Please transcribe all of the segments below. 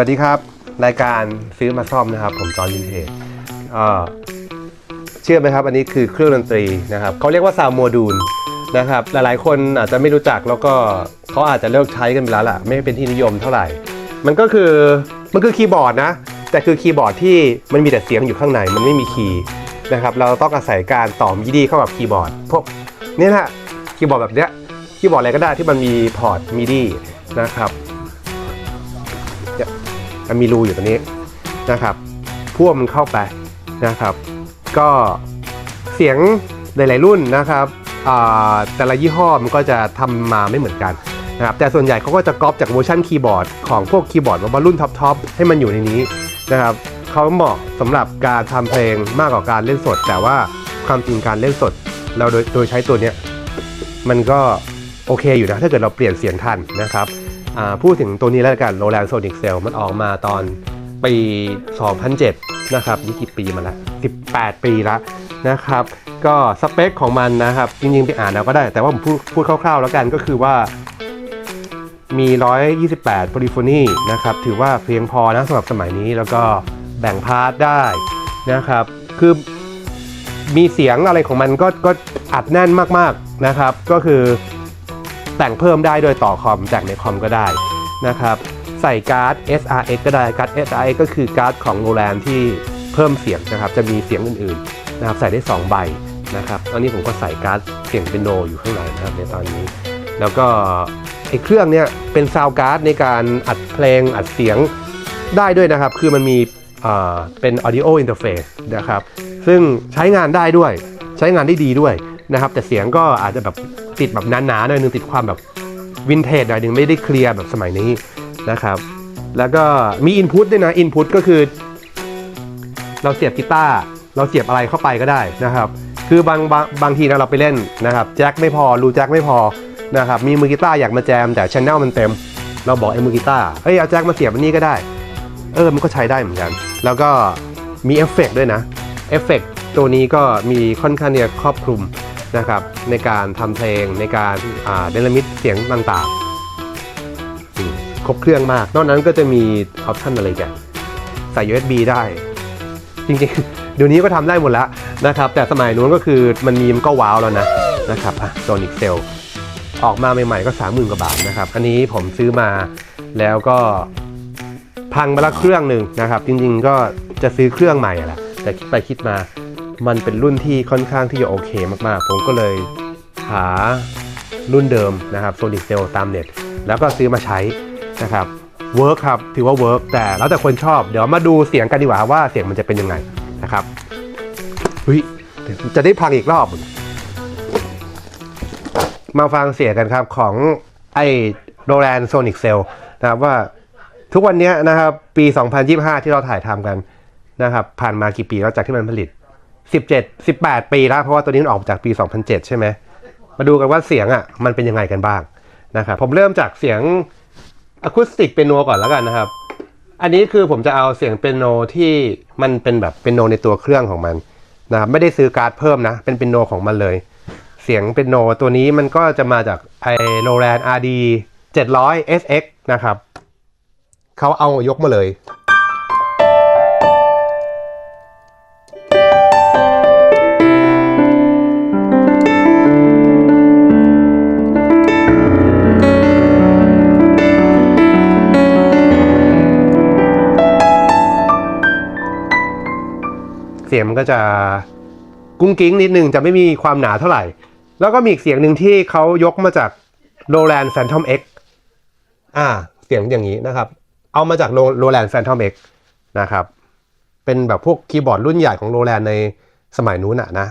วัสดีครับ รายการซื้อมาซ่อมนะครับ ผมจอห์นวินเทจเชื่อไหมครับ อันนี้คือเครื่องดนตรีนะครับเขาเรียกว่าซาวโมดูลนะครับ หลายๆคนอาจจะไม่รู้จักแล้วก็เขาอาจจะเลิกใช้กันไปแล้วล่ะ ไม่เป็นที่นิยมเท่าไหร่ มันก็คือมันคือคีย์บอร์ดนะ แต่คือคีย์บอร์ดที่มันมีแต่เสียงอยู่ข้างในมันไม่มีคีย์นะครับ เราต้องอาศัยการต่อมิดีเข้ากับคีย์บอร์ดพวกนี่นะคีย์บอร์ดแบบเนี้ยคีย์บอร์ดอะไรก็ได้ที่มันมีพอร์ตมิดีนะครับ มันมีรูอยู่ตรงนี้นะครับพ่วงมันเข้าไปนะครับ ก็เสียงหลาย ๆ รุ่นนะครับแต่ละยี่ห้อมันก็จะทำมาไม่เหมือนกันนะครับแต่ส่วนใหญ่เขาก็จะก๊อปจากเวอร์ชันคีย์บอร์ดของพวกคีย์บอร์ดว่ารุ่นท็อป ๆ ให้มันอยู่ในนี้นะครับเขาเหมาะสำหรับการทำเพลงมากกว่าการเล่นสด แต่ว่าความจริงการเล่นสด เราโดยโดยใช้ตัวเนี้ยมันก็โอเคอยู่นะถ้าเกิดเราเปลี่ยนเสียงทันนะครับ พูดถึงตัวนี้แล้วกัน Roland Sonic Cell มันออกมาตอนปี 2007 นะครับนี่กี่ปีมาแล้ว18 ปีล้วนะครับ ก็สเปคของมันนะครับ จริงๆ ไปอ่านเอาก็ได้ แต่ว่าผมพูดพูดคร่าวๆ แล้วกันก็คือว่า มี 128 polyphony นะครับ ถือว่าเพียงพอนะสำหรับสมัยนี้แล้วก็แบ่งพาร์ทได้นะครับ คือมีเสียงอะไรของมันก็ก็อัดแน่นมากๆนะครับ ก็คือ แต่งเพิ่มได้โดยต่อคอมจากในคอมก็ได้นะครับใส่การ์ด SRX ก็ได้การ์ด SRX ก็คือการ์ดของโรแลนที่เพิ่มเสียงนะครับจะมีเสียงอื่นๆนะครับใส่ได้ 2 ใบนะครับตอนนี้ผมก็ใส่การ์ดเสียงเป็นโนอยู่ข้างในนะครับในตอนนี้ แล้วก็ไอ้เครื่องเนี้ยเป็นซาวการ์ดในการอัดเพลงอัดเสียงได้ด้วยนะครับ คือมันมีอ่าเป็น audio interface นะครับ ซึ่งใช้งานได้ด้วย ใช้งานได้ดีด้วยนะครับ แต่เสียงก็อาจจะแบบ ติดแบบหนาๆหน่อยนึงติดความแบบวินเทจหน่อยนึงไม่ได้เคลียร์แบบสมัยนี้นะครับ แล้วก็มีอินพุตด้วยนะอินพุตก็คือ เราเสียบกีตาร์เราเสียบอะไรเข้าไปก็ได้นะครับ คือบางบางบางทีนะเราไปเล่นนะครับแจ็คไม่พอรูแจ็คไม่พอนะครับมีมือกีตาร์อยากมาแจมแต่ชแนลมันเต็ม เราบอกไอ้มือกีตาร์เอ้ยเอาแจ็คมาเสียบอันนี้ก็ได้ เออมันก็ใช้ได้เหมือนกัน แล้วก็มีเอฟเฟกต์ด้วยนะเอฟเฟกต์ตัวนี้ก็มีค่อนข้างเนี่ยครอบคลุม นะครับในการทำเพลงในการเดลมิดเสียงต่างๆ ครบเครื่องมาก นอกนั้นก็จะมีออปชันอะไรกันใส่ USB ได้ จริงๆ เดี๋ยวนี้ก็ทำได้หมดแล้วนะครับ แต่สมัยนู้นก็คือมันมีมันก็ว้าวแล้วนะนะครับอะ Sonic Cell ออกมาใหม่ๆก็ 30,000กว่าบาทนะครับ อันนี้ผมซื้อมาแล้วก็พังไปล้วเครื่องหนึ่งนะครับ จริงๆก็จะซื้อเครื่องใหม่แหละแต่คิดไปคิดมา มันเป็นรุ่นที่ค่อนข้างที่จะโอเคมากๆ ผมก็เลยหารุ่นเดิมนะครับ Sonic Cell ตามเน็ต แล้วก็ซื้อมาใช้นะครับเวิร์กครับ ถือว่าเวิร์กแต่แล้วแต่คนชอบ เดี๋ยวมาดูเสียงกันดีกว่าว่าเสียงมันจะเป็นยังไงนะครับเฮ้ยจะได้พังอีกรอบ มาฟังเสียงกันครับของไอ้โรแลนโซนิกเซลนะครับว่าทุกวันนี้นะครับ ปี 2025 ที่เราถ่ายทำกันนะครับ ผ่านมากี่ปีแล้วจากที่มันผลิต 17 18 ปีแล้วเพราะว่าตัวนี้มันออกจากปี 2007 ใช่ไหมมาดูกันว่าเสียงอะมันเป็นยังไงกันบ้างนะครับผมเริ่มจากเสียงอะคูสติกเปียโนก่อนแล้วกันนะครับ อันนี้คือผมจะเอาเสียงเปียโนที่มันเป็นแบบเปียโนในตัวเครื่องของมันนะครับไม่ได้ซื้อการ์ดเพิ่มนะ เป็นเปียโนของมันเลย เสียงเปียโนตัวนี้มันก็จะมาจากไอโรแลน RD 700 SX นะครับเขาเอายกมาเลย เสียงมันก็จะกุ้งกิ้งนิดนึงจะไม่มีความหนาเท่าไหร่ แล้วก็มีอีกเสียงหนึ่งที่เขายกมาจากโรแลนด์แฟนทอมเอ็กอ่า เสียงอย่างนี้นะครับ เอามาจากโรแลนด์แฟนทอมเอ็กนะครับ เป็นแบบพวกคีย์บอร์ดรุ่นใหญ่ของโรแลนด์ในสมัยนู้นอะนะ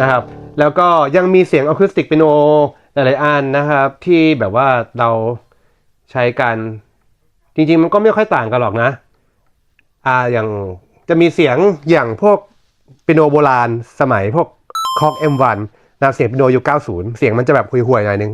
นะครับ แล้วก็ยังมีเสียงอะคูสติกเปียโนหลายๆอันนะครับ ที่แบบว่าเราใช้กันจริงๆ มันก็ไม่ค่อยต่างกันหรอกนะอ่าอย่างจะมีเสียงอย่างพวกเปียโนโบราณสมัยพวกคอก M1 นะเสียงเปียโนยุค90 เสียงมันจะแบบห่วยๆหน่อยนึง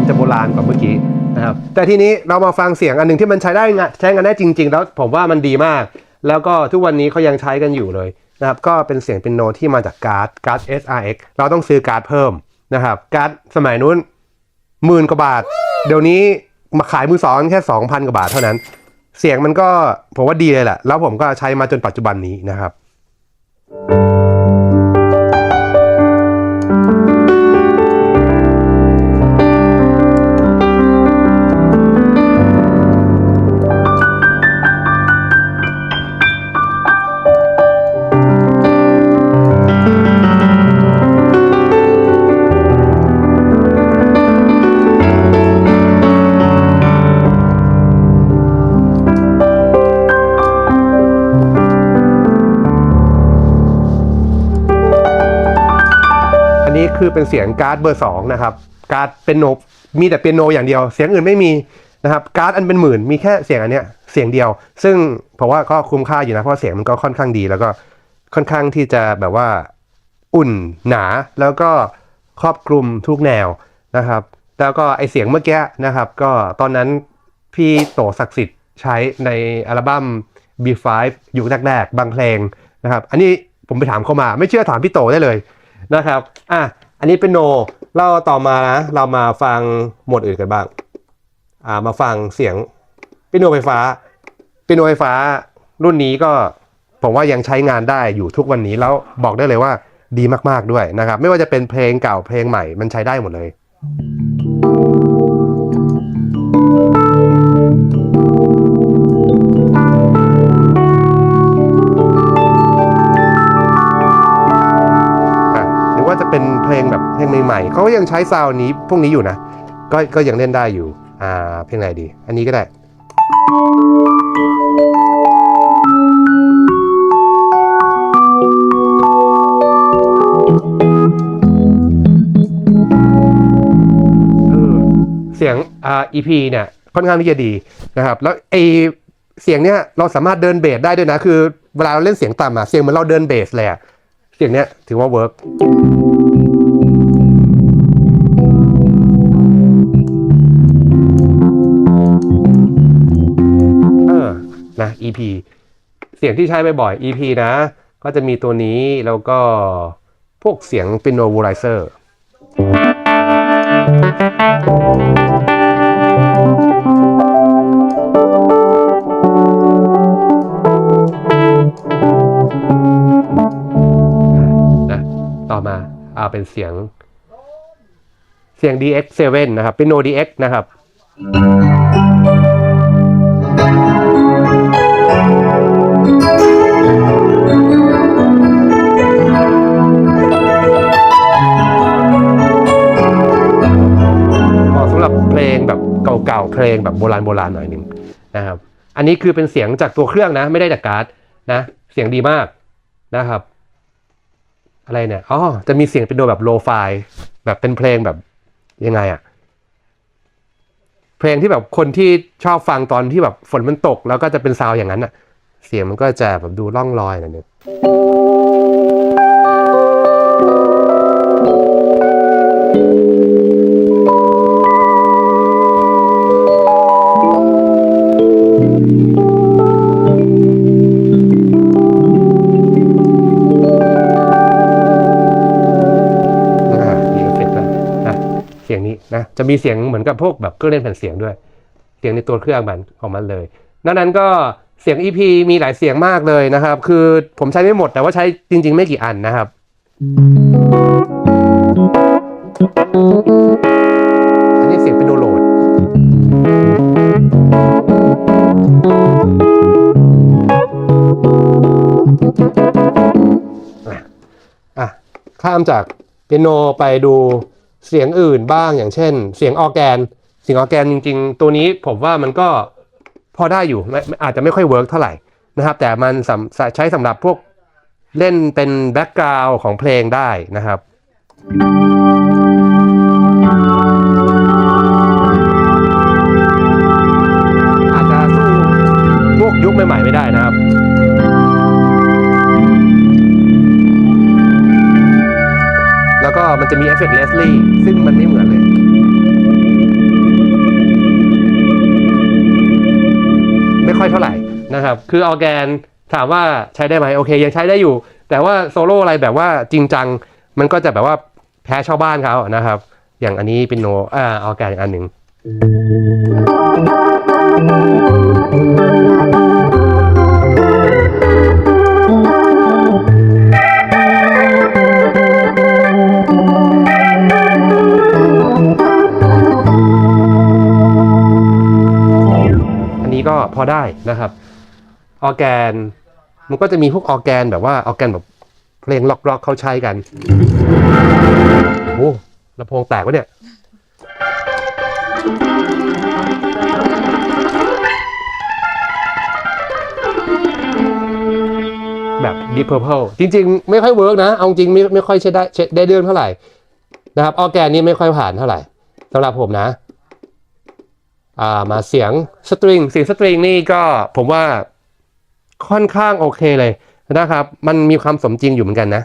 มจะโบราณกว่าเมื่อกี้นะครับแต่ทีนี้เรามาฟังเสียงอันหนึ่งที่มันใช้ได้งใช้งานได้จริง ๆ แล้วผมว่ามันดีมาก แล้วก็ทุกวันนี้เขายังใช้กันอยู่เลยนะครับก็เป็นเสียงเป็นโนที่มาจากการ์ดการ์ด SRX เราต้องซื้อการ์ดเพิ่มนะครับการ์ดสมัยนู้นหมื่นกว่าบาท เดี๋ยวนี้มาขายมือสองแค่ 2,000 กว่าบาทเท่านั้น เสียงมันก็ผมว่าดีเลยแหละแล้วผมก็ใช้มาจนปัจจุบันนี้นะครับอัน คือเป็นเสียงการ์ดเบอร์สองนะครับการ์ดเป็นโนมีแต่เป็นโนอย่างเดียว เสียงอื่นไม่มีนะครับการ์ดอันเป็นหมื่นมีแค่เสียงอันเนี้ยเสียงเดียว ซึ่งผมว่าก็คุ้มค่าอยู่นะเพราะเสียงมันก็ค่อนข้างดี แล้วก็ค่อนข้างที่จะแบบว่าอุ่นหนาแล้วก็ครอบคลุมทุกแนวนะครับ แล้วก็ไอเสียงเมื่อกี้นะครับ ก็ตอนนั้นพี่โตศักดิ์สิทธิ์ใช้ในอัลบั้ม B5 ยุคแรกๆบางเพลงนะครับ อันนี้ผมไปถามเข้ามา ไม่เชื่อถามพี่โตได้เลยนะครับ อะ อันนี้เป็นโน เราต่อมานะ เรามาฟังหมวดอื่นกันบ้าง อ่า มาฟังเสียงเปียโนไฟฟ้าเปียโนไฟฟ้ารุ่นนี้ก็ผมว่ายังใช้งานได้อยู่ทุกวันนี้แล้วบอกได้เลยว่าดีมากๆด้วยนะครับ ไม่ว่าจะเป็นเพลงเก่าเพลงใหม่มันใช้ได้หมดเลย หรือว่าจะเป็น เพลงแบบเพลงใหม่ๆเขาก็ยังใช้ซาวนี้พวกนี้อยู่นะ ก็ก็ยังเล่นได้อยู่ อ่าเพลงไหนดี อันนี้ก็ได้เออเสียงอ่า EP เนี่ยค่อนข้างที่จะดีนะครับ แล้วไอเสียงเนี้ยเราสามารถเดินเบสได้ด้วยนะ คือเวลาเราเล่นเสียงต่ำอะเสียงเหมือนเราเดินเบสเลยอะเสียงเนี้ยถือว่าเวิร์ก นะ EP เสียงที่ใช้บ่อยๆ EP นะ ก็จะมีตัวนี้แล้วก็พวกเสียงเป็นโนวูไลเซอร์นะต่อมาเอาเป็นเสียงเสียง DX7 นะครับ เป็น No DX นะครับ เก่าๆเพลงแบบโบราณโบราณหน่อยหนึ่งนะครับ อันนี้คือเป็นเสียงจากตัวเครื่องนะ ไม่ได้จากการ์ดนะ เสียงดีมากนะครับ อะไรเนี่ยอ๋อจะมีเสียงเป็นโดแบบโลไฟแบบเป็นเพลงแบบยังไงอะเพลงที่แบบคนที่ชอบฟังตอนที่แบบฝนมันตก แล้วก็จะเป็นซาวอย่างนั้นอะเสียงมันก็จะแบบดูล่องลอยหน่อยนึง นะจะมีเสียงเหมือนกับพวกแบบเครื่องเล่นแผ่นเสียงด้วย เสียงในตัวเครื่องมันของมันเลยดังนั้นก็เสียง EP มีหลายเสียงมากเลยนะครับ คือผมใช้ไม่หมดแต่ว่าใช้จริง ๆ ไม่กี่อันนะครับ อันนี้เสียงเป็นโดโหลด อะ ข้ามจากเปียโนไปดู เสียงอื่นบ้างอย่างเช่น เสียงออแกน เสียงออแกนจริง ๆ ตัวนี้ผมว่ามันก็พอได้อยู่อาจจะไม่ค่อยเวิร์กเท่าไหร่นะครับ แต่มันใช้สำหรับพวกเล่นเป็นแบ็กกราวของเพลงได้นะครับ อาจจะสู้พวกยุคใหม่ๆไม่ได้ จะมีเอฟเฟกต์เลสลี่ซึ่งมันไม่เหมือนเลยไม่ค่อยเท่าไหร่นะครับ คือออร์แกนถามว่าใช้ได้ไหมโอเค ยังใช้ได้อยู่ แต่ว่าโซโล่อะไรแบบว่าจริงจัง มันก็จะแบบว่าแพ้ชาวบ้านเขานะครับ อย่างอันนี้เป็นโนอ่าออร์แกนอีกอันหนึ่ง นี้ก็พอได้นะครับออแกน มันก็จะมีพวกออแกนแบบว่าออแกนแบบเพลงล็อกๆเขาใช้กันโอ้ลำโพงแตกวะเนี่ยแบบ Deep Purple จริง ๆ ไม่ค่อยเวิร์กนะ เอาจริงไม่ไม่ค่อยใช้ได้ใช้ได้เรื่องเท่าไหร่นะครับออแกนนี่ไม่ค่อยผ่านเท่าไหร่สำหรับผมนะ มาเสียงสตริงเสียงสตริงนี่ก็ผมว่าค่อนข้างโอเคเลยนะครับ มันมีความสมจริงอยู่เหมือนกันนะ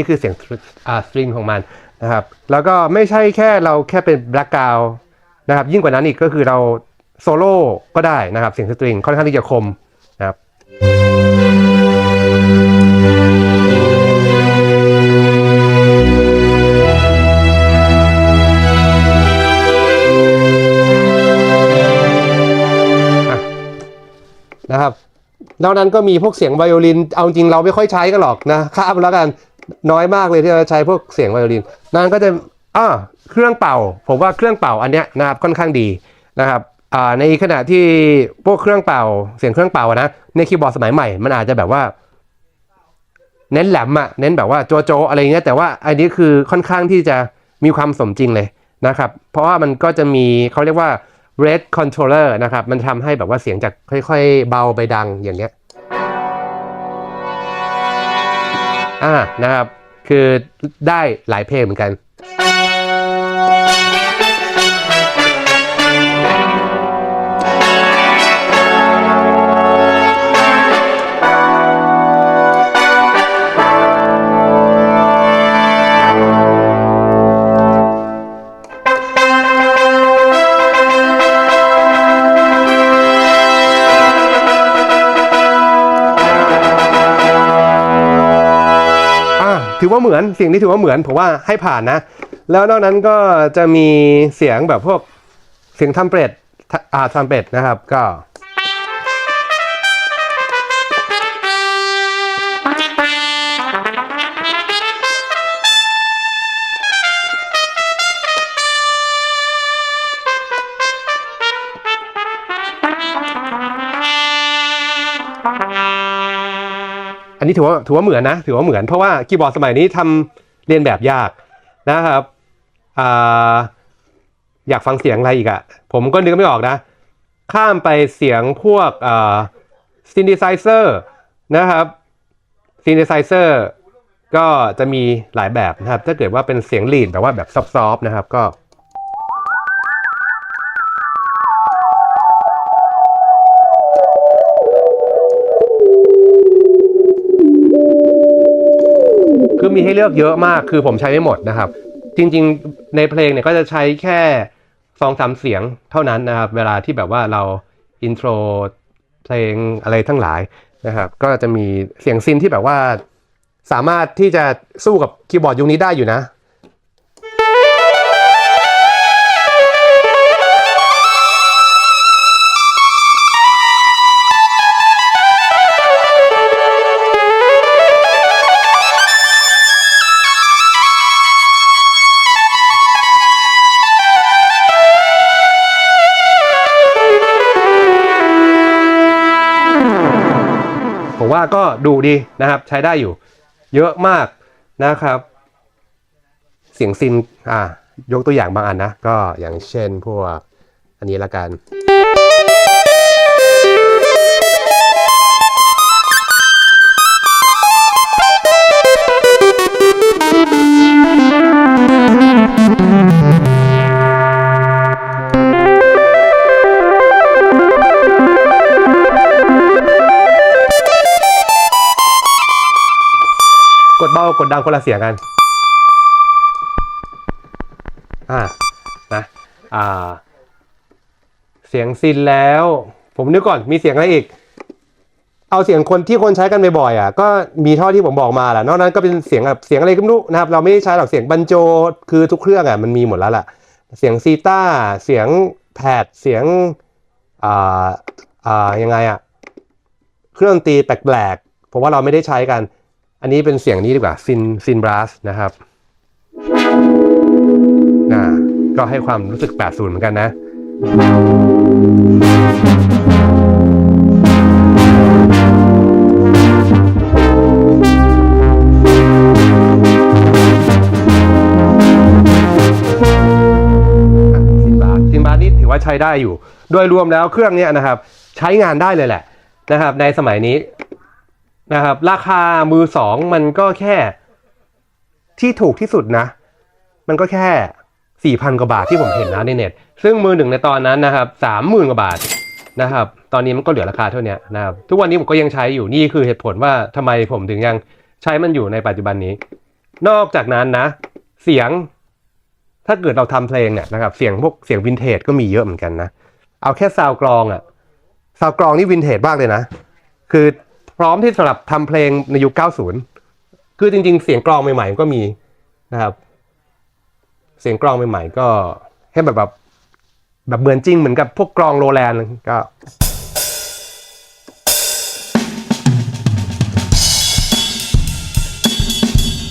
นี่คือเสียงสตริงของมันนะครับ แล้วก็ไม่ใช่แค่เราแค่เป็นแบล็กกราวนะครับ ยิ่งกว่านั้นอีกก็คือเราโซโล่ก็ได้นะครับ เสียงสตริงค่อนข้างที่จะคมนะครับนะครับนอกนั้นก็มีพวกเสียงไวโอลิน เอาจริงเราไม่ค่อยใช้กันหรอกนะข้ามแล้วกัน น้อยมากเลยที่เราใช้พวกเสียงไวโอลินนั้นก็จะอ่าเครื่องเป่า ผมว่าเครื่องเป่าอันเนี้ยนะครับค่อนข้างดีนะครับอ่าในขณะที่พวกเครื่องเป่า เสียงเครื่องเป่านะในคีย์บอร์ดสมัยใหม่ มันอาจจะแบบว่า เน้นแหลมอะเน้นแบบว่าโจโจอะไรเงี้ยแต่ว่าอันนี้คือค่อนข้างที่จะมีความสมจริงเลยนะครับ เพราะว่ามันก็จะมีเขาเรียกว่า red controller นะครับ มันทำให้แบบว่าเสียงจากค่อยๆ เบาไปดังอย่างเงี้ย อ่านะครับ คือได้หลายเพลงเหมือนกัน ถือว่าเหมือนเสียงนี้ถือว่าเหมือนผมว่าให้ผ่านนะ แล้วนอกนั้นก็จะมีเสียงแบบพวกเสียงทัมเปตอ่าทัมเปตนะครับ ก็ อันนี้ถือว่าถือว่าเหมือนนะ ถือว่าเหมือนเพราะว่าคีย์บอร์ดสมัยนี้ทำเรียนแบบยากนะครับออยากฟังเสียงอะไรอีกอะผมก็นึกไม่ออกนะ ข้ามไปเสียงพวกซินดิไซเซอร์นะครับซินดิไซเซอร์ก็จะมีหลายแบบนะครับ ถ้าเกิดว่าเป็นเสียงลีดแบบว่าแบบซอฟๆนะครับ ก็ คือมีให้เลือกเยอะมากคือผมใช้ไม่หมดนะครับ จริงๆ ในเพลงเนี่ยก็จะใช้แค่สองสามเสียงเท่านั้นนะครับ เวลาที่แบบว่าเราอินโทรเพลงอะไรทั้งหลายนะครับ ก็จะมีเสียงซินที่แบบว่าสามารถที่จะสู้กับคีย์บอร์ดยุคนี้ได้อยู่นะ ว่าก็ดูดีนะครับใช้ได้อยู่ เยอะมากนะครับ เสียงซินอ่ายกตัวอย่างบางอันนะ ก็อย่างเช่นพวกอันนี้ละกัน เบากดดังคนละเสียงกันอ่านะอ่า เสียงซินแล้ว ผมนึกก่อนมีเสียงอะไรอีก เอาเสียงคนที่คนใช้กันบ่อยๆอะก็มีท่าที่ผมบอกมาแหละนอกนั้นก็เป็นเสียงแบบเสียงอะไรก็ไม่รู้นะครับ เราไม่ได้ใช้หรอกเสียงบันโจคือทุกเครื่องอะมันมีหมดแล้วล่ะ เสียงซีต้าเสียงแพดเสียงอ่าอ่ายังไงอะเครื่องดนตรีแปลกๆเพราะว่าเราไม่ได้ใช้กัน อันนี้เป็นเสียงนี้ดีกว่าซินซินบรัสนะครับนะก็ให้ความรู้สึก 80 เหมือนกันนะ ซินบาซินบาสนี่ถือว่าใช้ได้อยู่ โดยรวมแล้วเครื่องเนี้ยนะครับ ใช้งานได้เลยแหละนะครับ ในสมัยนี้ นะครับ ราคามือสองมันก็แค่ที่ถูกที่สุดนะ มันก็แค่สี่พันกว่าบาทที่ผมเห็นนะในเน็ต ซึ่งมือหนึ่งในตอนนั้นนะครับสามหมื่นกว่าบาทนะครับ ตอนนี้มันก็เหลือราคาเท่านี้นะครับ ทุกวันนี้ผมก็ยังใช้อยู่ นี่คือเหตุผลว่าทำไมผมถึงยังใช้มันอยู่ในปัจจุบันนี้ นอกจากนั้นนะ เสียง ถ้าเกิดเราทำเพลงเนี่ยนะครับ เสียงพวกเสียงวินเทจก็มีเยอะเหมือนกันนะ เอาแค่ซาวกรองอะซาวกรองนี่วินเทจมากเลยนะ คือ พร้อมที่สำหรับทำเพลงในยุค 90 คือจริงๆ เสียงกรองใหม่ๆ ก็มีนะครับ เสียงกรองใหม่ๆ ก็ให้แบบแบบแบบเหมือนจริงเหมือนกับพวกกรองโรแลนด์ก็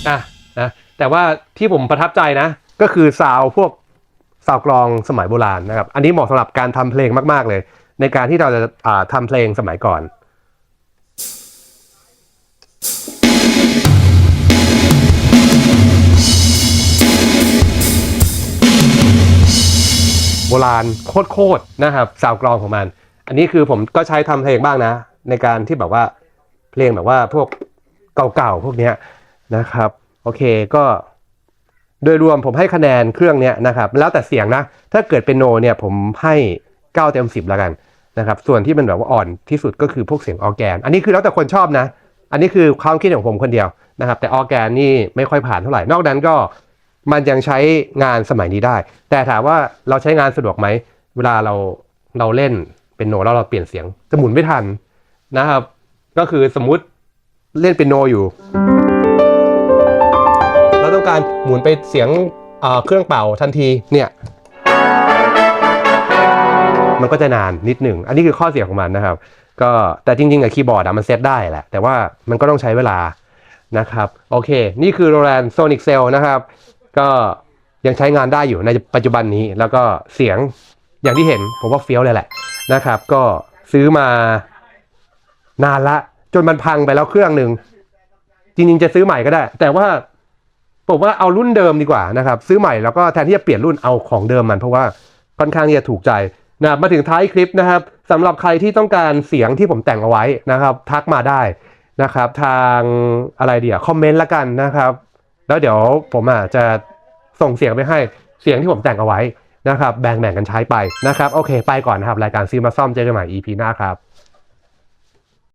อะนะแต่ว่าที่ผมประทับใจนะ ก็คือซาวพวกซาวกรองสมัยโบราณนะครับ อันนี้เหมาะสำหรับการทำเพลงมาก ๆ เลย ในการที่เราจะาทำเพลงสมัยก่อน โบราณโคตรๆนะครับซาวกรองของมัน อันนี้คือผมก็ใช้ทำเพลงบ้างนะ ในการที่แบบว่าเพลงแบบว่าพวกเก่าๆพวกเนี้ยนะครับโอเคก็โดยรวมผมให้คะแนนเครื่องเนี้ยนะครับ แล้วแต่เสียงนะ ถ้าเกิดเป็นโนเนี่ยผมให้ 9 เต็ม 10 แล้วกันนะครับ ส่วนที่มันแบบว่าอ่อนที่สุดก็คือพวกเสียงออแกน อันนี้คือแล้วแต่คนชอบนะ อันนี้คือความคิดของผมคนเดียวนะครับ แต่ออแกนนี่ไม่ค่อยผ่านเท่าไหร่ นอกนั้นก็ มันยังใช้งานสมัยนี้ได้ แต่ถามว่าเราใช้งานสะดวกไหม เวลาเราเราเล่นเป็นโนแล้วเราเปลี่ยนเสียงจะหมุนไม่ทันนะครับ ก็คือสมมุติเล่นเป็นโนอยู่ เราต้องการหมุนไปเสียงเครื่องเป่าทันทีเนี่ย มันก็จะนานนิดหนึ่ง อันนี้คือข้อเสียของมันนะครับ ก็แต่จริงๆกับคีย์บอร์ดอะมันเซตได้แหละ แต่ว่ามันก็ต้องใช้เวลานะครับ โอเค นี่คือ Roland Sonic Cell นะครับ ก็ยังใช้งานได้อยู่ในปัจจุบันนี้ แล้วก็เสียงอย่างที่เห็นผมว่าเฟี้ยวเลยแหละนะครับ ก็ซื้อมานานละ จนมันพังไปแล้วเครื่องหนึ่งจริงๆจะซื้อใหม่ก็ได้ แต่ว่าผมว่าเอารุ่นเดิมดีกว่านะครับ ซื้อใหม่แล้วก็แทนที่จะเปลี่ยนรุ่นเอาของเดิมมันเพราะว่าค่อนข้างจะถูกใจนะมาถึงท้ายคลิปนะครับสำหรับใครที่ต้องการเสียงที่ผมแต่งเอาไว้นะครับ ทักมาได้นะครับ ทางอะไรเดียวคอมเมนต์ละกันนะครับ แล้วเดี๋ยวผมอะจะส่งเสียงไปให้เสียงที่ผมแต่งเอาไว้นะครับแบ่งแบ่งกันใช้ไปนะครับโอเค ไปก่อนนะครับ รายการซีมาซ่อมเจอกันใหม่ EP หน้าครับ